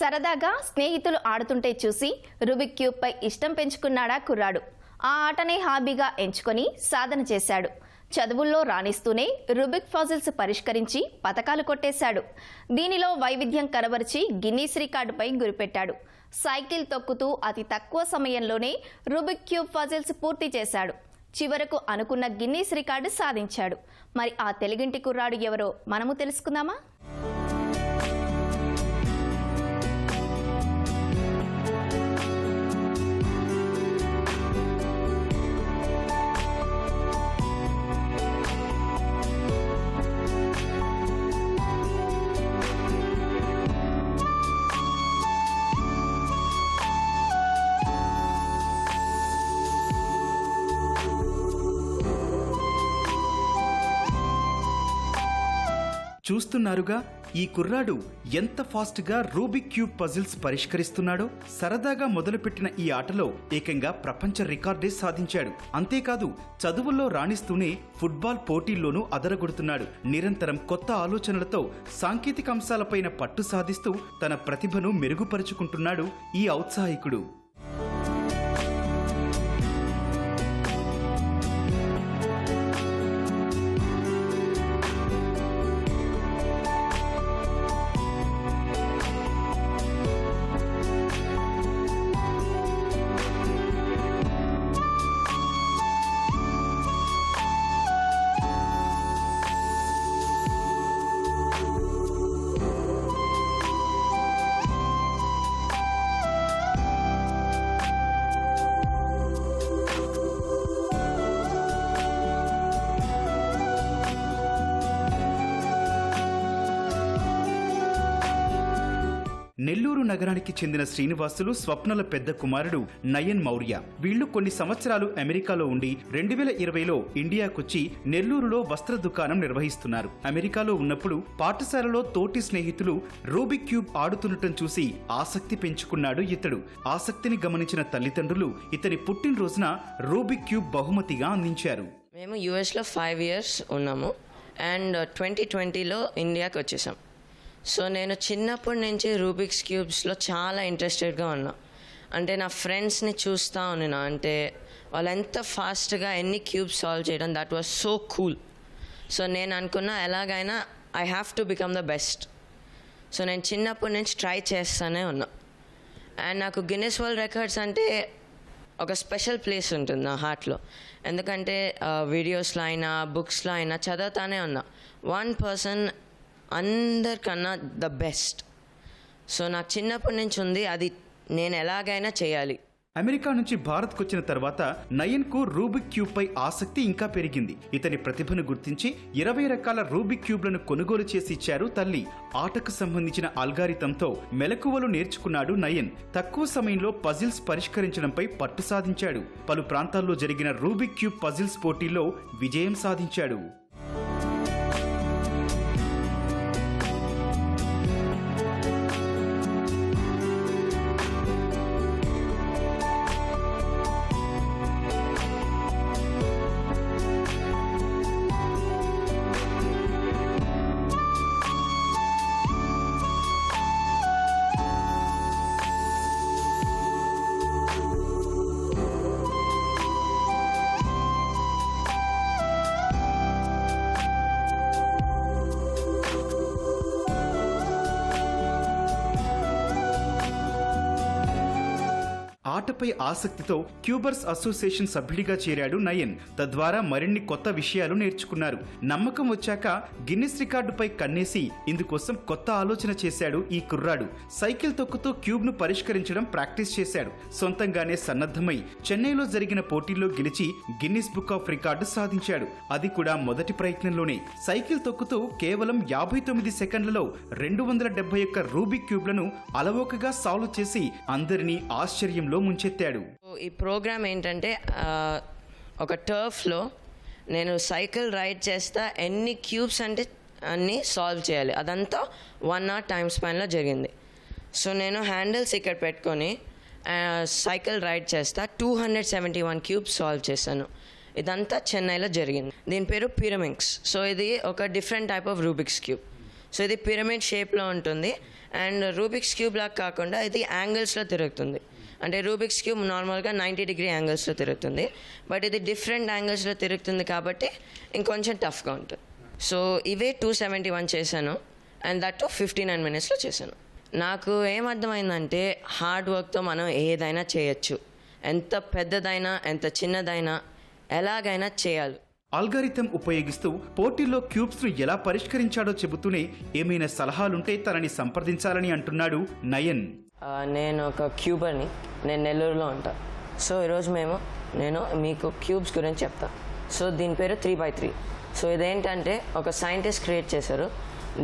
సరదాగా స్నేహితులు ఆడుతుంటే చూసి రుబిక్ క్యూబ్పై ఇష్టం పెంచుకున్నాడా కుర్రాడు. ఆ ఆటనే హాబీగా ఎంచుకొని సాధన చేశాడు. చదువుల్లో రాణిస్తూనే రుబిక్ ఫాజిల్స్ పరిష్కరించి పథకాలు కొట్టేశాడు. దీనిలో వైవిధ్యం కనబరిచి గిన్నీస్ రికార్డుపై గురిపెట్టాడు. సైకిల్ తొక్కుతూ అతి తక్కువ సమయంలోనే రుబిక్ క్యూబ్ ఫజిల్స్ పూర్తి చేశాడు. చివరకు అనుకున్న గిన్నీస్ రికార్డు సాధించాడు. మరి ఆ తెలుగింటి కుర్రాడు ఎవరో మనము తెలుసుకుందామా? చూస్తున్నారుగా ఈ కుర్రాడు ఎంత ఫాస్ట్గా రూబిక్ క్యూబ్ పజిల్స్ పరిష్కరిస్తున్నాడో? సరదాగా మొదలుపెట్టిన ఈ ఆటలో ఏకంగా ప్రపంచ రికార్డే సాధించాడు. అంతేకాదు చదువుల్లో రాణిస్తూనే ఫుట్బాల్ పోటీల్లోనూ అదరగొడుతున్నాడు. నిరంతరం కొత్త ఆలోచనలతో సాంకేతిక అంశాలపైన పట్టు సాధిస్తూ తన ప్రతిభను మెరుగుపరుచుకుంటున్నాడు ఈ ఔత్సాహికుడు. నెల్లూరు నగరానికి చెందిన శ్రీనివాసులు స్వప్నల పెద్ద కుమారుడు నయన్ మౌర్య. వీళ్ళు కొన్ని సంవత్సరాలు అమెరికాలో ఉండి రెండు వేల ఇరవైలో ఇండియాకొచ్చి నెల్లూరులో వస్త్ర దుకాణం నిర్వహిస్తున్నారు. అమెరికాలో ఉన్నప్పుడు పాఠశాలలో తోటి స్నేహితులు రూబిక్ క్యూబ్ ఆడుతుండటం చూసి ఆసక్తి పెంచుకున్నాడు ఇతడు. ఆసక్తిని గమనించిన తల్లిదండ్రులు ఇతని పుట్టినరోజున రూబిక్ క్యూబ్ బహుమతిగా అందించారు. మేము యుఎస్లో ఫైవ్ ఇయర్స్ ఉన్నాము. అండ్ uh, ట్వంటీ ట్వంటీలో ఇండియాకి వచ్చేసాం సో నేను చిన్నప్పటి నుంచి రూబిక్స్ క్యూబ్స్లో చాలా ఇంట్రెస్టెడ్గా ఉన్నా. అంటే నా ఫ్రెండ్స్ని చూస్తూ ఉన్నా. అంటే వాళ్ళు ఎంత ఫాస్ట్గా ఎన్ని క్యూబ్స్ సాల్వ్ చేయడం that was so cool so నేను అనుకున్నా ఎలాగైనా I have to become the best so నేను చిన్నప్పటి నుంచి ట్రై చేస్తూనే ఉన్నా. అండ్ నాకు గిన్నెస్ వరల్డ్ రికార్డ్స్ అంటే ఒక స్పెషల్ ప్లేస్ ఉంటుంది నా హార్ట్లో ఎందుకంటే వీడియోస్లో అయినా బుక్స్లో అయినా చదువుతానే ఉన్నా. వన్ పర్సన్ అందరికన్నా ద బెస్ట్ సో నాకు చిన్నప్పటి నుంచి ఉంది అది నేను ఎలాగైనా చేయాలి. అమెరికా నుంచి భారత్కు వచ్చిన తర్వాత నయన్కు రూబిక్ క్యూబ్ పై ఆసక్తి ఇంకా పెరిగింది. ఇతని ప్రతిభను గుర్తించి ఇరవై రకాల రూబిక్ క్యూబ్లను కొనుగోలు చేసి ఇచ్చారు తల్లి. ఆటకు సంబంధించిన అల్గారితంతో మెలకువలు నేర్చుకున్నాడు నయన్. తక్కువ సమయంలో పజిల్స్ పరిష్కరించడంపై పట్టు సాధించాడు. పలు ప్రాంతాల్లో జరిగిన రూబిక్ క్యూబ్ పజిల్స్ పోటీలో విజయం సాధించాడు. ఆటపై ఆసక్తితో క్యూబర్స్ అసోసియేషన్ సభ్యుడిగా చేరాడు నయన్. తద్వారా మరిన్ని కొత్త విషయాలు నేర్చుకున్నారు. నమ్మకం వచ్చాక గిన్నిస్ రికార్డుపై కన్నేసి ఇందుకోసం కొత్త ఆలోచన చేశాడు ఈ కుర్రాడు. సైకిల్ తొక్కుతో క్యూబ్ను పరిష్కరించడం ప్రాక్టీస్ చేశాడు. సొంతంగానే సన్నద్ధమై చెన్నైలో జరిగిన పోటీల్లో గెలిచి గిన్నిస్ బుక్ ఆఫ్ రికార్డు సాధించాడు. అది కూడా మొదటి ప్రయత్నంలోనే. సైకిల్ తొక్కుతూ కేవలం యాభై తొమ్మిది సెకండ్లలో రెండు వందల డెబ్బై ఒక్క రూబిక్ క్యూబ్లను అలవోకగా సాల్వ్ చేసి అందరినీ ఆశ్చర్యంలో ముంచారు సో ఈ ప్రోగ్రామ్ ఏంటంటే ఒక టర్ఫ్లో నేను సైకిల్ రైడ్ చేస్తా ఎన్ని క్యూబ్స్ అంటే అన్ని సాల్వ్ చేయాలి. అదంతా వన్ అవర్ టైం స్పాన్లో జరిగింది. సో నేను హ్యాండిల్స్ ఇక్కడ పెట్టుకొని సైకిల్ రైడ్ చేస్తా two hundred seventy one cubes solve చేశాను. ఇదంతా చెన్నైలో జరిగింది. దీని పేరు పిరమిక్స్ సో ఇది ఒక different type of Rubik's cube so ఇది పిరమిడ్ షేప్లో ఉంటుంది. అండ్ రూబిక్స్ క్యూబ్ లాగా కాకుండా ఇది యాంగిల్స్లో తిరుగుతుంది. అంటే రూబిక్స్ క్యూబ్ నార్మల్గా నైంటీ డిగ్రీ యాంగిల్స్లో తిరుగుతుంది. బట్ ఇది డిఫరెంట్ యాంగిల్స్లో తిరుగుతుంది కాబట్టి ఇంకొంచెం టఫ్గా ఉంటుంది. సో ఇవే టూ సెవెంటీ వన్ చేశాను అండ్ దట్ ఫిఫ్టీ నైన్ మినిట్స్లో చేశాను. నాకు ఏమర్థమైందంటే హార్డ్ వర్క్తో మనం ఏదైనా చేయొచ్చు. ఎంత పెద్దదైనా ఎంత చిన్నదైనా ఎలాగైనా చేయాలి. అల్గారిథం ఉపయోగిస్తూ పోటీల్లో క్యూబ్స్ను ఎలా పరిష్కరించాడో చెబుతూనే ఏమైనా సలహాలుంటే తనని సంప్రదించాలని అంటున్నాడు నయన్. నేను ఒక క్యూబర్ని నేను నెల్లూరులో ఉంటా. సో ఈరోజు మేము నేను మీకు క్యూబ్స్ గురించి చెప్తా. సో దీని పేరు త్రీ బై త్రీ. సో ఇదేంటంటే ఒక సైంటిస్ట్ క్రియేట్ చేశారు.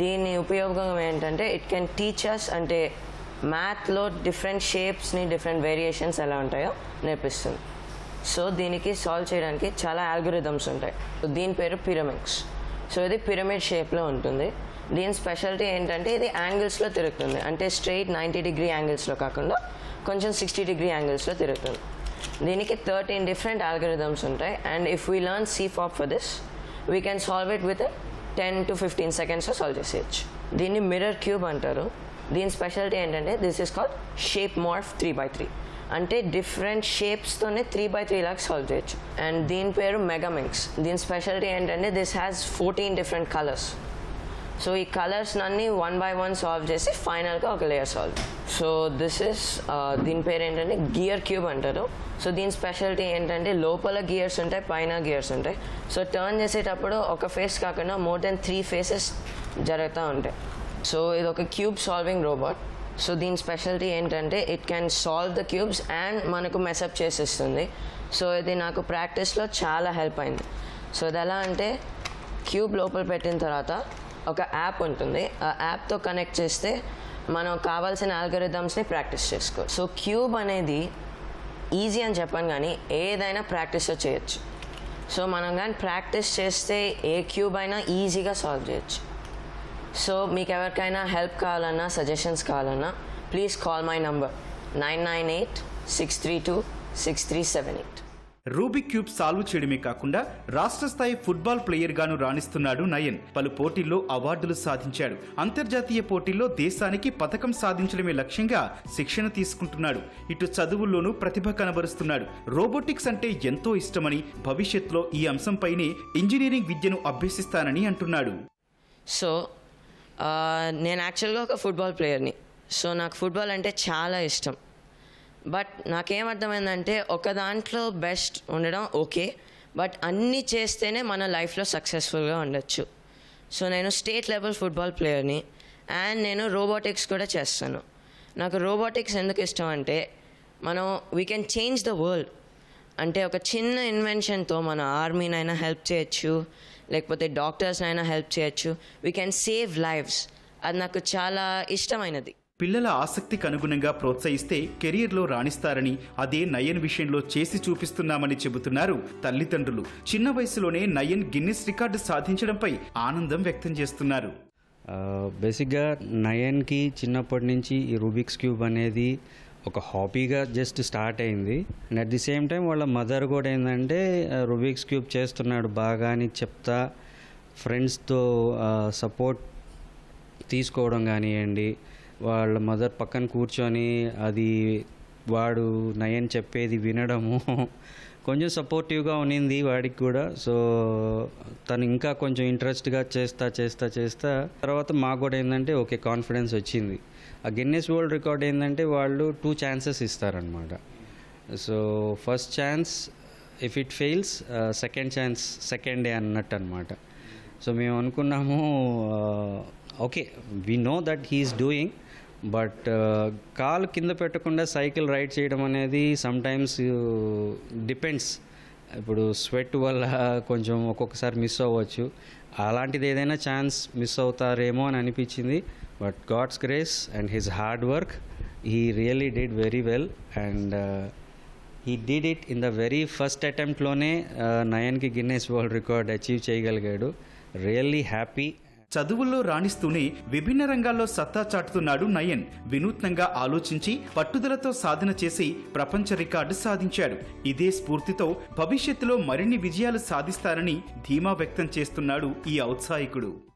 దీని ఉపయోగం ఏంటంటే ఇట్ కెన్ టీచర్స్ అంటే మ్యాథ్లో డిఫరెంట్ షేప్స్ని డిఫరెంట్ వేరియేషన్స్ ఎలా ఉంటాయో నేర్పిస్తుంది. సో దీనికి సాల్వ్ చేయడానికి చాలా ఆల్గోరిథమ్స్ ఉంటాయి. దీని పేరు పిరమిడ్స్ సో ఇది పిరమిడ్ షేప్లో ఉంటుంది. దీని స్పెషాలిటీ ఏంటంటే ఇది యాంగిల్స్లో తిరుగుతుంది. అంటే స్ట్రైట్ నైంటీ డిగ్రీ యాంగిల్స్లో కాకుండా కొంచెం సిక్స్టీ డిగ్రీ యాంగిల్స్లో తిరుగుతుంది. దీనికి థర్టీన్ డిఫరెంట్ ఆల్గరిథమ్స్ ఉంటాయి. And if we learn CFOP for this we can solve it with ten to fifteen సెకండ్స్లో సాల్వ్ చేసేయచ్చు దీన్ని మిర్రర్ క్యూబ్ అంటారు. దీని స్పెషాలిటీ ఏంటంటే this is called shape morph three by three అంటే different షేప్స్తోనే three by three locks solve చేయొచ్చు. And దీని పేరు మెగామిక్స్ దీని స్పెషాలిటీ ఏంటంటే this has fourteen different colours so ఈ కలర్స్ అన్ని వన్ బై వన్ సాల్వ్ చేసి ఫైనల్గా ఒక layer solve so this is దీని పేరు ఏంటంటే గియర్ క్యూబ్ అంటారు. సో దీని స్పెషాలిటీ ఏంటంటే లోపల గియర్స్ ఉంటాయి పైన గియర్స్ ఉంటాయి. సో టర్న్ చేసేటప్పుడు ఒక ఫేస్ కాకుండా మోర్ దెన్ త్రీ ఫేసెస్ జరుగుతూ ఉంటాయి. సో ఇది ఒక క్యూబ్ సాల్వింగ్ రోబోట్ సో దీని స్పెషాలిటీ ఏంటంటే it can solve the cubes and మనకు మెసప్ చేసిస్తుంది. సో ఇది నాకు ప్రాక్టీస్లో చాలా హెల్ప్ అయింది. సో ఇది ఎలా అంటే క్యూబ్ లోపల పెట్టిన తర్వాత ఒక యాప్ ఉంటుంది. ఆ యాప్తో కనెక్ట్ చేస్తే మనం కావాల్సిన ఆల్గరిథమ్స్ని ప్రాక్టీస్ చేసుకో. సో క్యూబ్ అనేది ఈజీ అని చెప్పాను కానీ ఏదైనా ప్రాక్టీస్లో చేయొచ్చు. సో మనం కానీ ప్రాక్టీస్ చేస్తే ఏ క్యూబ్ అయినా ఈజీగా సాల్వ్ చేయొచ్చు. సో మీకు ఎవరికైనా హెల్ప్ కావాలన్నా సజెషన్స్ కావాలన్నా please call my number nine nine eight six three two six three seven eight. Rubik cube solve చేయడమే కాకుండా రాష్ట్ర స్థాయి ఫుట్బాల్ ప్లేయర్ గాను రాణిస్తున్నాడు నయన్. పలు పోటీల్లో అవార్డులు సాధించాడు. అంతర్జాతీయ పోటీల్లో దేశానికి పథకం సాధించడమే లక్ష్యంగా శిక్షణ తీసుకుంటున్నాడు. ఇటు చదువుల్లోనూ ప్రతిభ కనబరుస్తున్నాడు. రోబోటిక్స్ అంటే ఎంతో ఇష్టమని భవిష్యత్తులో ఈ అంశంపైనే ఇంజనీరింగ్ విద్యను అభ్యసిస్తానని అంటున్నాడు. సో నేను యాక్చువల్గా ఒక ఫుట్బాల్ ప్లేయర్ని. సో నాకు ఫుట్బాల్ అంటే చాలా ఇష్టం. బట్ నాకేమర్థమైందంటే ఒక దాంట్లో బెస్ట్ ఉండడం ఓకే బట్ అన్నీ చేస్తేనే మన లైఫ్లో సక్సెస్ఫుల్గా ఉండొచ్చు. సో నేను స్టేట్ లెవెల్ ఫుట్బాల్ ప్లేయర్ని అండ్ నేను రోబోటిక్స్ కూడా చేస్తాను. నాకు రోబోటిక్స్ ఎందుకు ఇష్టం అంటే మనం we can change the world అంటే ఒక చిన్న ఇన్వెన్షన్తో మన ఆర్మీనైనా హెల్ప్ చేయొచ్చు లేకపోతే డాక్టర్స్నైనా హెల్ప్ చేయొచ్చు. వీ కెన్ సేవ్ లైఫ్స్ అది నాకు చాలా ఇష్టమైనది. పిల్లల ఆసక్తికి అనుగుణంగా ప్రోత్సహిస్తే కెరియర్లో రాణిస్తారని అదే నయన్ విషయంలో చేసి చూపిస్తున్నామని చెబుతున్నారు తల్లిదండ్రులు. చిన్న వయసులోనే నయన్ గిన్నిస్ రికార్డు సాధించడంపై ఆనందం వ్యక్తం చేస్తున్నారు. బేసిక్గా నయన్కి చిన్నప్పటి నుంచి ఈ రూబిక్స్ క్యూబ్ అనేది ఒక హాబీగా జస్ట్ స్టార్ట్ అయింది. And at the same time వాళ్ళ మదర్ కూడా ఏంటంటే రూబిక్స్ క్యూబ్ చేస్తున్నాడు బాగా అని చెప్తా ఫ్రెండ్స్తో సపోర్ట్ తీసుకోవడం కానివ్వండి వాళ్ళ మదర్ పక్కన కూర్చొని అది వాడు నయన్ చెప్పేది వినడము. కొంచెం సపోర్టివ్గా ఉన్నింది వాడికి కూడా. సో తను ఇంకా కొంచెం ఇంట్రెస్ట్గా చేస్తా చేస్తా చేస్తా. తర్వాత మాకు కూడా ఏంటంటే ఓకే కాన్ఫిడెన్స్ వచ్చింది. ఆ గిన్నెస్ వరల్డ్ రికార్డ్ ఏంటంటే వాళ్ళు టూ ఛాన్సెస్ ఇస్తారనమాట so first chance if it fails second chance second day అన్నట్టు అనమాట సో మేము అనుకున్నాము okay we know that he is doing but కాలు కింద పెట్టకుండా సైకిల్ రైడ్ చేయడం అనేది సమ్టైమ్స్ డిపెండ్స్. ఇప్పుడు స్వెట్ వల్ల కొంచెం ఒక్కొక్కసారి మిస్ అవ్వచ్చు. అలాంటిది ఏదైనా ఛాన్స్ మిస్ అవుతారేమో అని అనిపించింది. But God's grace and his hard work he really did very well. And he did it in the very first అటెంప్ట్లోనే నయన్కి గిన్నెస్ వరల్డ్ రికార్డ్ అచీవ్ చేయగలిగాడు. రియల్లీ హ్యాపీ చదువుల్లో రాణిస్తూనే విభిన్న రంగాల్లో సత్తా చాటుతున్నాడు నయన్. వినూత్నంగా ఆలోచించి పట్టుదలతో సాధన చేసి ప్రపంచ రికార్డు సాధించాడు. ఇదే స్ఫూర్తితో భవిష్యత్తులో మరిన్ని విజయాలు సాధిస్తారని ధీమా వ్యక్తం చేస్తున్నాడు ఈ ఔత్సాహికుడు.